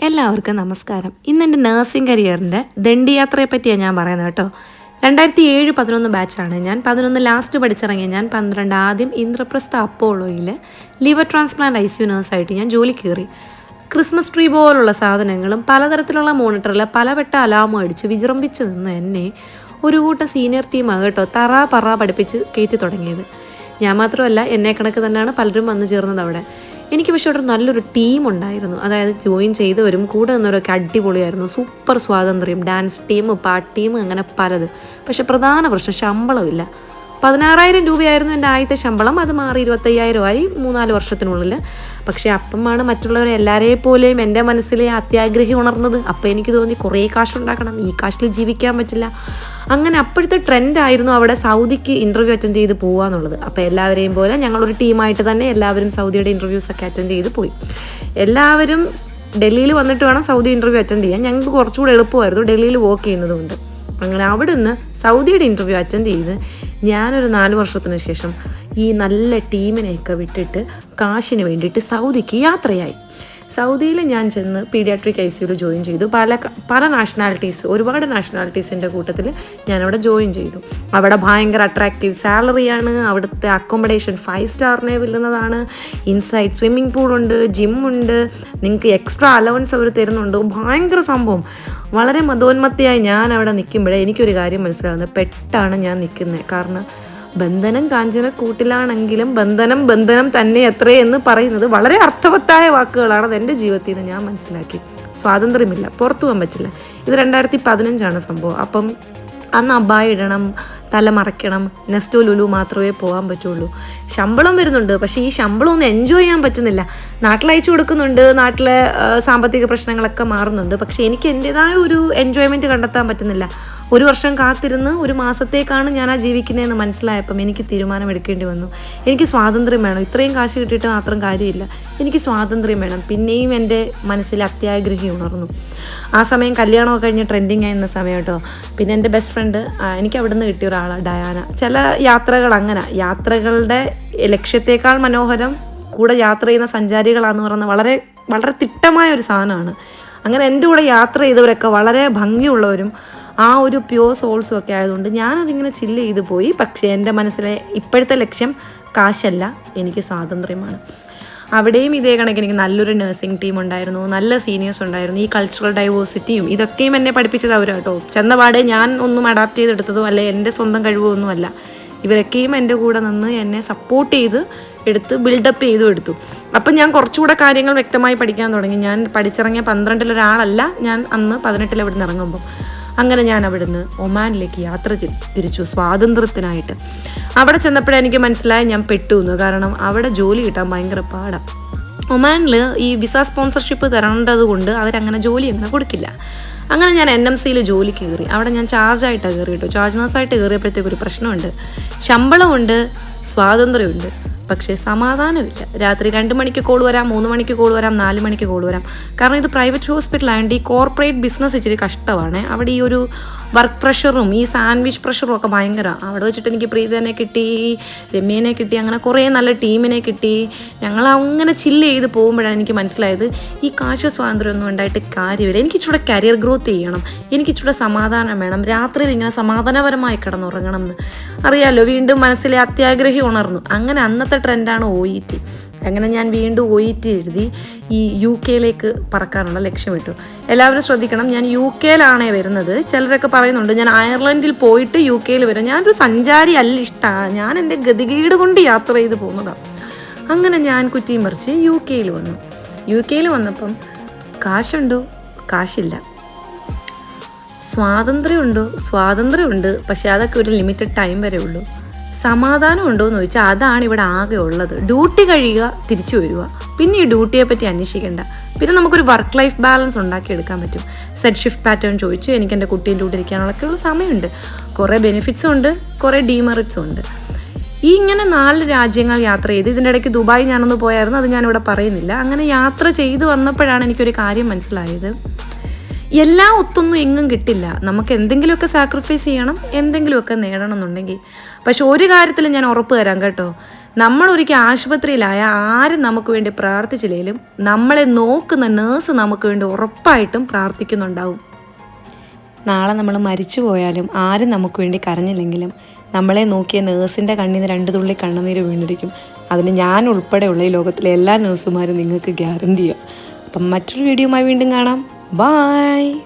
എല്ലാവർക്കും നമസ്കാരം. ഇന്ന് എന്റെ നഴ്സിംഗ് കരിയറിന്റെ ദണ്ഡിയാത്രയെ പറ്റിയാണ് ഞാൻ പറയുന്നത് കേട്ടോ. രണ്ടായിരത്തി ഏഴ് പതിനൊന്ന് ബാച്ചാണ് ഞാൻ പതിനൊന്ന് ലാസ്റ്റ് പഠിച്ചിറങ്ങിയ ഞാൻ പന്ത്രണ്ട് ആദ്യം ഇന്ദ്രപ്രസ്ഥ അപ്പോളോയിൽ ലിവർ ട്രാൻസ്പ്ലാന്റ് ഐ സി നേഴ്സായിട്ട് ഞാൻ ജോലി കയറി. ക്രിസ്മസ് ട്രീ പോലുള്ള സാധനങ്ങളും പലതരത്തിലുള്ള മോണിറ്ററിൽ പലവട്ട അലാമും അടിച്ച് വിജൃംഭിച്ച് നിന്ന് എന്നെ ഒരു കൂട്ടം സീനിയർ ടീമാണ് കേട്ടോ തറ പറ പഠിപ്പിച്ച് കയറ്റി തുടങ്ങിയത്. ഞാൻ മാത്രമല്ല എന്നെ കണക്ക് തന്നെയാണ് പലരും വന്നു ചേർന്നത് അവിടെ. എനിക്ക് പക്ഷേ അവിടെ നല്ലൊരു ടീം ഉണ്ടായിരുന്നു. അതായത് ജോയിൻ ചെയ്തവരും കൂടെ നിന്നവരൊക്കെ അടിപൊളിയായിരുന്നു. സൂപ്പർ സ്വാതന്ത്ര്യം ഡാൻസ് ടീം പാട്ട് ടീം അങ്ങനെ പലത്. പക്ഷേ പ്രധാന പ്രശ്നം ശമ്പളമില്ല. പതിനാറായിരം രൂപയായിരുന്നു എന്റെ ആദ്യത്തെ ശമ്പളം. അത് മാറി ഇരുപത്തയ്യായിരമായി മൂന്നാൽ വർഷത്തിനുള്ളിൽ. പക്ഷേ അപ്പമാണ് മറ്റുള്ളവരെ എല്ലാവരെയും പോലെയും എന്റെ മനസ്സിലെ അത്യാഗ്രഹി ഉണർന്നത്. അപ്പം എനിക്ക് തോന്നി കുറേ കാശുണ്ടാക്കണം. ഈ കാശിൽ ജീവിക്കാൻ പറ്റില്ല. അങ്ങനെ അപ്പോഴത്തെ ട്രെൻഡായിരുന്നു അവിടെ സൗദിക്ക് ഇന്റർവ്യൂ അറ്റൻഡ് ചെയ്ത് പോകുക എന്നുള്ളത്. അപ്പോൾ എല്ലാവരെയും പോലെ ഞങ്ങളൊരു ടീമായിട്ട് തന്നെ എല്ലാവരും സൗദിയുടെ ഇന്റർവ്യൂസ് ഒക്കെ അറ്റൻഡ് ചെയ്ത് പോയി. എല്ലാവരും ഡൽഹിയിൽ വന്നിട്ട് വേണം സൗദി ഇന്റർവ്യൂ അറ്റൻഡ് ചെയ്യാൻ. ഞങ്ങൾക്ക് കുറച്ചുകൂടെ എളുപ്പമായിരുന്നു ഡൽഹിയിൽ വർക്ക് ചെയ്യുന്നതുകൊണ്ട്. അങ്ങനെ അവിടെ നിന്ന് സൗദിയുടെ ഇന്റർവ്യൂ അറ്റൻഡ് ചെയ്ത് ഞാനൊരു നാല് വർഷത്തിന് ശേഷം ഈ നല്ല ടീമിനെയൊക്കെ വിട്ടിട്ട് കാശിന് വേണ്ടിയിട്ട് സൗദിക്ക് യാത്രയായി. സൗദിയിൽ ഞാൻ ചെന്ന് പീഡിയാട്രിക് ഐ സിയിൽ ജോയിൻ ചെയ്തു. പല പല നാഷണാലിറ്റീസ് ഒരുപാട് നാഷണാലിറ്റീസിന്റെ കൂട്ടത്തിൽ ഞാനവിടെ ജോയിൻ ചെയ്തു. അവിടെ ഭയങ്കര അട്രാക്റ്റീവ് സാലറിയാണ് അവിടുത്തെ അക്കോമഡേഷൻ ഫൈവ് സ്റ്റാറിനെ വില്ലുന്നതാണ്. ഇൻസൈഡ് സ്വിമ്മിംഗ് പൂളുണ്ട് ജിമ്മുണ്ട് നിങ്ങൾക്ക് എക്സ്ട്രാ അലവൻസ് അവർ തരുന്നുണ്ട്. ഭയങ്കര സംഭവം. വളരെ മതോന്മത്തിയായി ഞാൻ അവിടെ നിൽക്കുമ്പോഴേ എനിക്കൊരു കാര്യം മനസ്സിലാകുന്നത് പെട്ടാണ് ഞാൻ നിൽക്കുന്നത് കാരണം ബന്ധനം കാഞ്ചന കൂട്ടിലാണെങ്കിലും ബന്ധനം ബന്ധനം തന്നെ എത്രയെന്ന് പറയുന്നത് വളരെ അർത്ഥവത്തായ വാക്കുകളാണ് അത് എന്റെ ജീവിതത്തിൽ നിന്ന് ഞാൻ മനസ്സിലാക്കി. സ്വാതന്ത്ര്യമില്ല പുറത്തു പോകാൻ പറ്റില്ല. ഇത് രണ്ടായിരത്തി പതിനഞ്ചാണ് സംഭവം. അപ്പം അന്ന് അബ്ബായി ഇടണം തല മറയ്ക്കണം നെസ്റ്റോ ലുലു മാത്രമേ പോകാൻ പറ്റുള്ളൂ. ശമ്പളം വരുന്നുണ്ട് പക്ഷേ ഈ ശമ്പളം ഒന്നും എൻജോയ് ചെയ്യാൻ പറ്റുന്നില്ല. നാട്ടിൽ അയച്ചു കൊടുക്കുന്നുണ്ട് നാട്ടിലെ സാമ്പത്തിക പ്രശ്നങ്ങളൊക്കെ മാറുന്നുണ്ട്. പക്ഷേ എനിക്ക് എന്റെതായ ഒരു എൻജോയ്മെന്റ് കണ്ടെത്താൻ പറ്റുന്നില്ല. ഒരു വർഷം കാത്തിരുന്ന് ഒരു മാസത്തേക്കാണ് ഞാൻ ആ ജീവിക്കുന്നതെന്ന് മനസ്സിലായപ്പം എനിക്ക് തീരുമാനമെടുക്കേണ്ടി വന്നു. എനിക്ക് സ്വാതന്ത്ര്യം വേണം. ഇത്രയും കാശ് കിട്ടിയിട്ട് മാത്രം കാര്യമില്ല. എനിക്ക് സ്വാതന്ത്ര്യം വേണം. പിന്നെയും എന്റെ മനസ്സിൽ അത്യാഗ്രഹി ഉണർന്നു. ആ സമയം കല്യാണമൊക്കെ കഴിഞ്ഞ് ട്രെൻഡിങ് ആയിരുന്ന സമയം കേട്ടോ. പിന്നെ എന്റെ ബെസ്റ്റ് ഫ്രണ്ട് എനിക്ക് അവിടെ നിന്ന് കിട്ടിയ ഒരാളാണ് ഡയാന. ചില യാത്രകൾ അങ്ങനെ. യാത്രകളുടെ ലക്ഷ്യത്തേക്കാൾ മനോഹരം കൂടെ യാത്ര ചെയ്യുന്ന സഞ്ചാരികളാണെന്ന് പറയുന്നത് വളരെ വളരെ തിട്ടമായ ഒരു സാധനമാണ്. അങ്ങനെ എന്റെ കൂടെ യാത്ര ചെയ്തവരൊക്കെ വളരെ ഭംഗിയുള്ളവരും ആ ഒരു പ്യുവർ സോൾസും ഒക്കെ ആയതുകൊണ്ട് ഞാനതിങ്ങനെ ചില്ല് ചെയ്ത് പോയി. പക്ഷേ എന്റെ മനസ്സിലെ ഇപ്പോഴത്തെ ലക്ഷ്യം കാശല്ല എനിക്ക് സ്വാതന്ത്ര്യമാണ്. അവിടെയും ഇതേ കണക്ക് എനിക്ക് നല്ലൊരു നഴ്സിംഗ് ടീം ഉണ്ടായിരുന്നു നല്ല സീനിയേഴ്സ് ഉണ്ടായിരുന്നു ഈ കൾച്ചറൽ ഡൈവേഴ്സിറ്റിയും ഇതൊക്കെയും എന്നെ പഠിപ്പിച്ചത് അവരാണ് കേട്ടോ ചെന്നപാടെ ഞാൻ ഒന്നും അഡാപ്റ്റ് ചെയ്തെടുത്തതോ അല്ലെ എന്റെ സ്വന്തം കഴിവോ ഒന്നുമല്ല ഇവരൊക്കെയും എന്റെ കൂടെ നിന്ന് എന്നെ സപ്പോർട്ട് ചെയ്ത് എടുത്ത് ബിൽഡപ്പ് ചെയ്തു എടുത്തു. അപ്പം ഞാൻ കുറച്ചുകൂടെ കാര്യങ്ങൾ വ്യക്തമായി പഠിക്കാൻ തുടങ്ങി. ഞാൻ പഠിച്ചിറങ്ങിയ പന്ത്രണ്ടിലൊരാളല്ല ഞാൻ അന്ന് പതിനെട്ടിൽ ഇവിടെ നിന്ന് ഇറങ്ങുമ്പം. അങ്ങനെ ഞാൻ അവിടുന്ന് ഒമാനിലേക്ക് യാത്ര തിരിച്ചു സ്വാതന്ത്ര്യത്തിനായിട്ട്. അവിടെ ചെന്നപ്പോഴേ എനിക്ക് മനസ്സിലായി ഞാൻ പെട്ടു എന്ന്. കാരണം അവിടെ ജോലി കിട്ടാൻ ഭയങ്കര പാടാണ് ഒമാനിൽ ഈ വിസ സ്പോൺസർഷിപ്പ് തരേണ്ടത് കൊണ്ട് അവരങ്ങനെ ജോലി അങ്ങനെ കൊടുക്കില്ല. അങ്ങനെ ഞാൻ എൻ എം സിയിൽ ജോലി കയറി. അവിടെ ഞാൻ ചാർജായിട്ടാണ് കയറി കേട്ടോ. ചാർജ് നേഴ്സായിട്ട് കയറിയപ്പോഴത്തേക്ക് ഒരു പ്രശ്നമുണ്ട്. ശമ്പളമുണ്ട് സ്വാതന്ത്ര്യമുണ്ട്. പക്ഷേ സമാധാനമില്ല. രാത്രി രണ്ട് മണിക്ക് കോൾ വരാം മൂന്ന് മണിക്ക് കോൾ വരാം നാല് മണിക്ക് കോൾ വരാം. കാരണം ഇത് പ്രൈവറ്റ് ഹോസ്പിറ്റലായതുകൊണ്ട് ഈ കോർപ്പറേറ്റ് ബിസിനസ് ഇച്ചിരി കഷ്ടമാണ്. അവിടെ ഈ ഒരു വർക്ക് പ്രഷറും ഈ സാൻഡ്വിച്ച് പ്രഷറും ഒക്കെ ഭയങ്കര. അവിടെ വെച്ചിട്ട് എനിക്ക് പ്രീതനെ കിട്ടി രമ്യനെ കിട്ടി അങ്ങനെ കുറേ നല്ല ടീമിനെ കിട്ടി. ഞങ്ങൾ അങ്ങനെ ചില്ല് ചെയ്ത് പോകുമ്പോഴാണ് എനിക്ക് മനസ്സിലായത് ഈ കാശ് സ്വാതന്ത്ര്യമൊന്നും ഉണ്ടായിട്ട് കാര്യമില്ല. എനിക്ക് ഇച്ചിരി കരിയർ ഗ്രോത്ത് ചെയ്യണം. എനിക്ക് ഇച്ചിരി സമാധാനം വേണം. രാത്രിയിൽ ഇങ്ങനെ സമാധാനപരമായി കിടന്നുറങ്ങണം എന്ന്. അറിയാലോ വീണ്ടും മനസ്സിലെ അത്യാഗ്രഹി ഉണർന്നു. അങ്ങനെ അന്നത്തെ ട്രെൻഡാണ് ഒ ഇ ടി അങ്ങനെ ഞാൻ വീണ്ടും ഒ ഇ ടി എഴുതി ഈ യു കെയിലേക്ക് പറക്കാനുള്ള ലക്ഷ്യമിട്ടു. എല്ലാവരും ശ്രദ്ധിക്കണം ഞാൻ യു കെയിലാണേ വരുന്നത്. ചിലരൊക്കെ പറയുന്നുണ്ട് ഞാൻ അയർലൻഡിൽ പോയിട്ട് യു കെയിൽ വരും. ഞാനൊരു സഞ്ചാരി അല്ല ഇഷ്ടമാണ് ഞാൻ എന്റെ ഗതികേട് കൊണ്ട് യാത്ര ചെയ്ത് പോകുന്നതാണ് അങ്ങനെ ഞാൻ കുറ്റിയും പറിച്ച് യു കെയിൽ വന്നു. യു കെയിൽ വന്നപ്പം കാശുണ്ടോ? കാശില്ല. സ്വാതന്ത്ര്യമുണ്ടോ? സ്വാതന്ത്ര്യമുണ്ട് പക്ഷെ അതൊക്കെ ഒരു ലിമിറ്റഡ് ടൈം വരെ ഉള്ളൂ. സമാധാനം ഉണ്ടോ എന്ന് ചോദിച്ചാൽ അതാണ് ഇവിടെ ആകെ ഉള്ളത്. ഡ്യൂട്ടി കഴിയുക തിരിച്ചു വരിക. പിന്നെ ഈ ഡ്യൂട്ടിയെ പറ്റി അന്വേഷിക്കേണ്ട. പിന്നെ നമുക്കൊരു വർക്ക് ലൈഫ് ബാലൻസ് ഉണ്ടാക്കിയെടുക്കാൻ പറ്റും. സെറ്റ് ഷിഫ്റ്റ് പാറ്റേൺ ചോദിച്ചു എനിക്ക് എന്റെ കുട്ടീന്റെ കൂടെ ഇരിക്കാനുള്ളൊക്കെ ഉള്ള സമയമുണ്ട്. കുറേ ബെനിഫിറ്റ്സും ഉണ്ട് കുറേ ഡീമെറിറ്റ്സും ഉണ്ട്. ഈ ഇങ്ങനെ നാല് രാജ്യങ്ങൾ യാത്ര ചെയ്ത് ഇതിന്റെ ഇടയ്ക്ക് ദുബായ് ഞാനൊന്ന് പോയായിരുന്നു അത് ഞാനിവിടെ പറയുന്നില്ല. അങ്ങനെ യാത്ര ചെയ്തു വന്നപ്പോഴാണ് എനിക്കൊരു കാര്യം മനസ്സിലായത്. എല്ലാം ഒത്തൊന്നും എങ്ങും കിട്ടില്ല. നമുക്ക് എന്തെങ്കിലുമൊക്കെ സാക്രിഫൈസ് ചെയ്യണം എന്തെങ്കിലുമൊക്കെ നേടണം എന്നുണ്ടെങ്കിൽ പക്ഷെ ഒരു കാര്യത്തിൽ ഞാൻ ഉറപ്പ് തരാം കേട്ടോ. നമ്മൾ ഒരിക്കൽ ആശുപത്രിയിലായ ആരും നമുക്ക് വേണ്ടി പ്രാർത്ഥിച്ചില്ലെങ്കിലും നമ്മളെ നോക്കുന്ന നേഴ്സ് നമുക്ക് വേണ്ടി ഉറപ്പായിട്ടും പ്രാർത്ഥിക്കുന്നുണ്ടാവും. നാളെ നമ്മൾ മരിച്ചു പോയാലും ആരും നമുക്ക് വേണ്ടി കരഞ്ഞില്ലെങ്കിലും നമ്മളെ നോക്കിയ നേഴ്സിന്റെ കണ്ണിൽ നിന്ന് രണ്ട് തുള്ളി കണ്ണുനീര് വീണിരിക്കും. അതിന് ഞാൻ ഉൾപ്പെടെയുള്ള ഈ ലോകത്തിലെ എല്ലാ നേഴ്സുമാരും നിങ്ങൾക്ക് ഗ്യാരന്റിയാണ് അപ്പം മറ്റൊരു വീഡിയോയുമായി വീണ്ടും കാണാം. Bye.